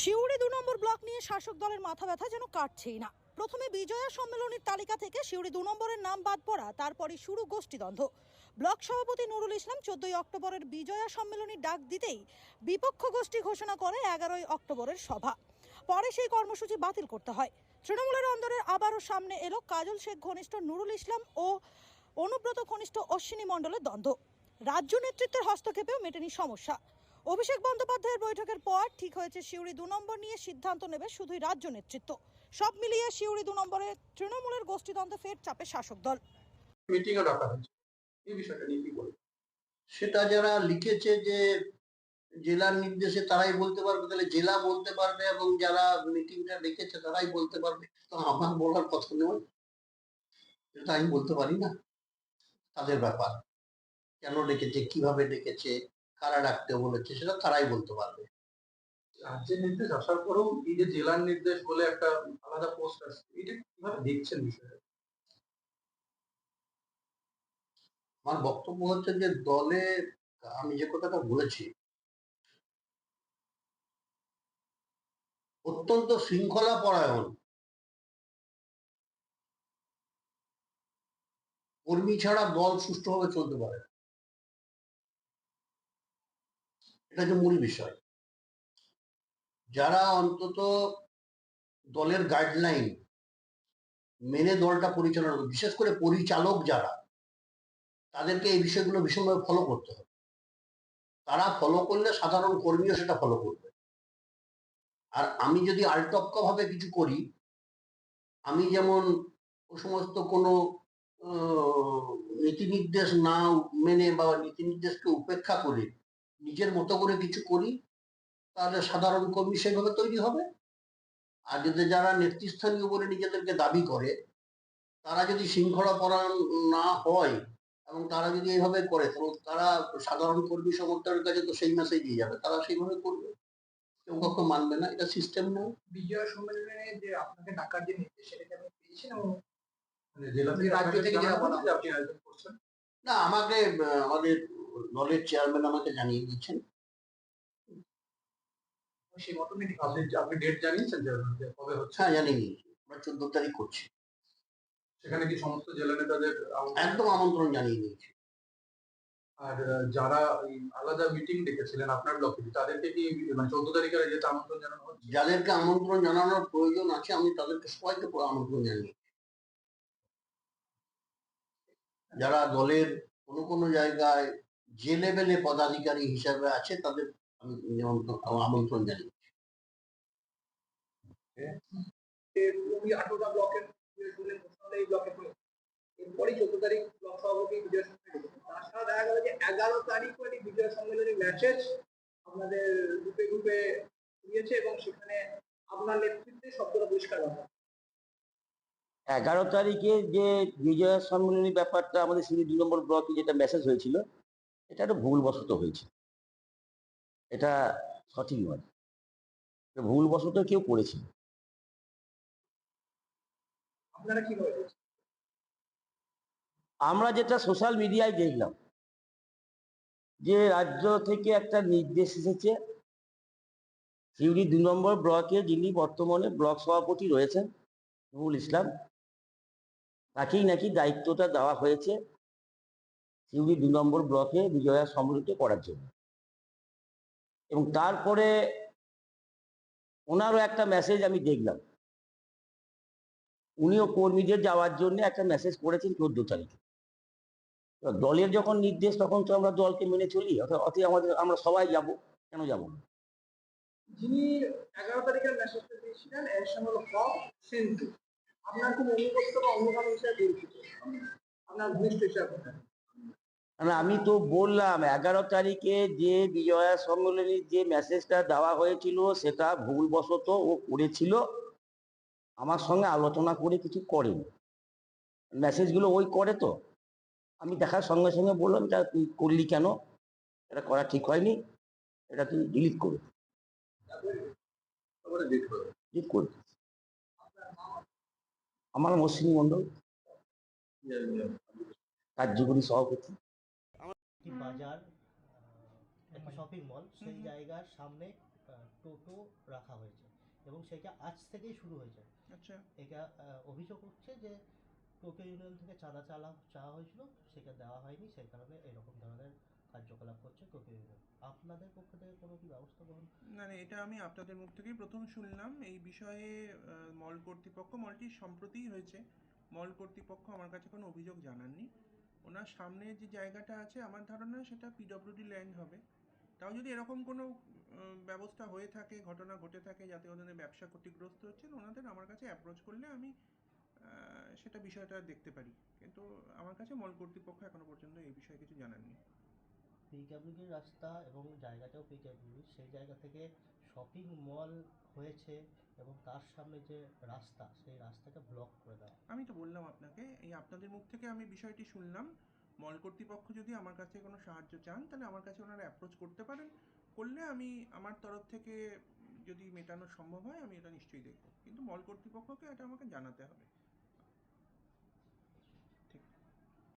শিউড়ি দু নম্বর ব্লক নিয়ে শাসক দলের মাথা ব্যথা যেন কাটছেই না। প্রথমে বিজয়া সম্মেলনের তালিকা থেকে শিউড়ি দু নম্বরের নাম বাদ পড়া তারপরে শুরু গোষ্ঠীদ্বন্দ্ব। ব্লক সভাপতি নুরুল ইসলাম চোদ্দই অক্টোবরের বিজয়া সম্মেলনী ডাক দিতেই বিপক্ষ গোষ্ঠী ঘোষণা করে এগারোই অক্টোবরের সভা। পরে সেই কর্মসূচি বাতিল করতে হয়। তৃণমূলের অন্দরের আবারও সামনে এলো কাজল শেখ ঘনিষ্ঠ নুরুল ইসলাম ও অনুব্রত ঘনিষ্ঠ অশ্বিনী মণ্ডলের দ্বন্দ্ব। রাজ্য নেতৃত্বের হস্তক্ষেপেও মেটেনি সমস্যা। অভিষেক বন্দ্যোপাধ্যায়ের বৈঠকের পর ঠিক হয়েছে, সিউড়ি দু নম্বর নিয়ে সিদ্ধান্ত নেবে শুধুই রাজ্য নেতৃত্ব। সব মিলিয়ে সিউড়ি দু নম্বরে তৃণমূলের গোষ্ঠীদ্বন্দ্ব ফের চাপে শাসক দল। মিটিংও ডাকা হয়েছে। এই বিষয়টা নিয়ে কি বলব? সেটা যারা লিখেছে যে জেলার নির্দেশে তারাই বলতে পারবে, তাহলে জেলা বলতে পারবে এবং যারা মিটিংটা লিখেছে তারাই বলতে পারবে, তো আমার বলার কথা নয়। এটা আমি বলতে পারি না। তাদের ব্যাপার। কেন ডেকেছে, কীভাবে ডেকেছে কারা ডাকতে বলেছে সেটা তারাই বলতে পারবে। রাজ্যের নির্দেশ আসার পরেও এই যে জেলার নির্দেশ বলে একটা আলাদা পোস্ট এটা কীভাবে দেখছেন বিষয়টা? আমার বক্তব্য হচ্ছে যে দলে আমি যে কথাটা বলেছি অত্যন্ত শৃঙ্খলা পরায়ণ কর্মী ছাড়া দল সুষ্ঠুভাবে চলতে পারে না। এটা যে মূল বিষয়। যারা অন্তত দলের গাইডলাইন মেনে দলটা পরিচালনা বিশেষ করে পরিচালক যারা, তাদেরকে এই বিষয়গুলো ভীষণভাবে ফলো করতে হবে। তারা ফলো করলে সাধারণ কর্মীও সেটা ফলো করবে। আর আমি যদি আলটপকা ভাবে কিছু করি, আমি যেমন ও সমস্ত কোনো নীতি নির্দেশ না মেনে বা নীতি নির্দেশকে উপেক্ষা করে নিজের মতো করে কিছু করি তাহলে সাধারণ কর্মী সেভাবে তৈরি হবে। আর যদি যারা নেতৃস্থানীয় বলে নিজেদেরকে দাবি করে তারা যদি শৃঙ্খলা পরায়ণ না হয় এবং তারা যদি এইভাবে করে তো তারা সাধারণ কর্মী সমর্থনের কাছে তো সেই মেসেজ দিয়ে যাবে তারা সেইভাবে করবে। কেউ কাউকে মানবে না এটা সিস্টেম নয়। বিজয় সম্মেলনে যে আপনাকে ডাকার যে নির্দেশ সেটাকে আপনি পেয়েছেন? এবং মানে জেলা থেকে রাজ্য থেকে জানানো যেটা বলা যে আপনি আয়োজন করছেন? না আমাকে আমাদের দলের চেয়ারম্যান আমাকে জানিয়ে দিচ্ছেন সেই মতো আপনি আপনি ডেট জানিয়েছেন কবে হচ্ছে? হ্যাঁ জানিয়ে দিয়েছি। আমরা চোদ্দ তারিখ করছি। সেখানে কি সমস্ত জেলা নেতাদের একদম আমন্ত্রণ জানিয়ে দিয়েছি। আর যারা আলাদা মিটিং ডেকেছিলেন আপনার ব্লকে তাদেরকে কি মানে চোদ্দ তারিখে যেতে আমন্ত্রণ জানানো যাদেরকে আমন্ত্রণ জানানোর প্রয়োজন আছে আমি তাদেরকে সবাইকে আমন্ত্রণ জানিয়ে যারা দলের কোনো কোনো জায়গায় যে লেভেলে পদাধিকারী হিসাবে আছে, তাদের আমি আমন্ত্রণ জানিয়ে ওই আঠেরোটা ব্লকের বিজয় সম্মেলন ঘোষণা হলো এই ব্লকে এরপরেই চোদ্দ তারিখ ব্লক সভাপতি বিজয় সম্মেলন তাছাড়া দেখা গেল যে এগারো তারিখ মেসেজ আপনাদের গ্রুপে গ্রুপে দিয়েছে এবং সেখানে আপনার নেতৃত্বে শব্দটা পরিষ্কার হবে এগারো তারিখে যে বিজয়া সম্মেলনী ব্যাপারটা আমাদের সিঁড়ি দুই নম্বর ব্লকে যেটা মেসেজ হয়েছিল এটা একটা ভুলবশত হয়েছে। এটা সঠিক নয়। ভুলবশত কেউ দেখছেন? আমরা যেটা সোশ্যাল মিডিয়ায় দেখলাম যে রাজ্য থেকে একটা নির্দেশ এসেছে সিউড়ি দুই নম্বর ব্লকে যিনি বর্তমানে ব্লক সভাপতি রয়েছেন নুরুল ইসলাম তাকেই নাকি দায়িত্বটা দেওয়া হয়েছে সিউড়ি দুই নম্বর ব্লকে বিজয়া সম্মিলিত করার জন্য। এবং তারপরে ওনারও একটা মেসেজ আমি দেখলাম। উনিও কর্মীদের যাওয়ার জন্য একটা মেসেজ করেছেন চোদ্দ তারিখে। দলের যখন নির্দেশ, তখন তো আমরা দলকে মেনে চলি অর্থাৎ আমাদের, আমরা সবাই যাব, কেন যাব না? যিনি এগারো তারিখের মেসেজটা দিয়েছিলেন এর সঙ্গে হক আপনার খুব অনুগত বা অনুগামী হিসেবে পরিচিত। আপনার ঘনিষ্ঠ হিসাবে মানে আমি তো বললাম এগারো তারিখে যে বিজয়া সম্মেলনীর যে মেসেজটা দেওয়া হয়েছিল সেটা ভুলবশত ও করেছিল। আমার সঙ্গে আলোচনা করে কিছু করেনি। মেসেজগুলো ওই করে তো। আমি দেখার সঙ্গে সঙ্গে বললাম এটা তুই করলি কেন? এটা করা ঠিক হয়নি। এটা তুই ডিলিট করে। ডিলিট করে। আমার মসৃণ মণ্ডল কার্যকরী সভাপতি। একটি বাজার একটা শপিং মল সেই জায়গার সামনে টোটো রাখা হয়েছে এবং সেটা আজ থেকেই শুরু হয়েছে। আচ্ছা। এটা অভিযোগ হচ্ছে যে টোটো ইউনিয়ন থেকে চাঁদা চালা চাওয়া হয়েছিল সেটা দেওয়া হয়নি সেই কারণে এরকম ধরনের কার্যকলাপ করছে টোটো ইউনিয়ন আপনাদের পক্ষ থেকে কোনো কি ব্যবস্থা গ্রহণ? না না, এটা আমি আপনাদের মুখ থেকেই প্রথম শুনলাম। এই বিষয়ে মল কর্তৃপক্ষ, মলটি সম্প্রতিই হয়েছে। মল কর্তৃপক্ষ আমার কাছে কোনো অভিযোগ জানাননি। ওনার সামনে যে জায়গাটা আছে, আমার ধারণা সেটা পিডব্লিউডি ল্যান্ড হবে। তাও যদি এরকম কোনো ব্যবস্থা হয়ে থাকে, ঘটনা ঘটে থাকে, যাতে ওদের ব্যবসা ক্ষতিগ্রস্ত হচ্ছেন ওনাদের আমার কাছে অ্যাপ্রোচ করলে আমি সেটা বিষয়টা দেখতে পারি। কিন্তু আমার কাছে মল কর্তৃপক্ষ এখনও পর্যন্ত এই বিষয়ে কিছু জানাননি। পিডাব্লিউডির রাস্তা এবং জায়গাটাও পিডাব্লিউডি সেই জায়গা থেকে শপিং মল হয়েছে এবং তার সামনে যে রাস্তা, সেই রাস্তাটা ব্লক করে দেওয়া। আমি তো বললাম আপনাকে, এই আপনাদের মুখ থেকে আমি বিষয়টি শুনলাম। মল কর্তৃপক্ষ যদি আমার কাছে কোনো সাহায্য চান, তাহলে আমার কাছে ওনারা অ্যাপ্রোচ করতে পারেন। করলে আমি আমার তরফ থেকে যদি মেটানো সম্ভব হয়, আমি এটা নিশ্চয়ই দেখব। কিন্তু মল কর্তৃপক্ষকে এটা আমাকে জানাতে হবে।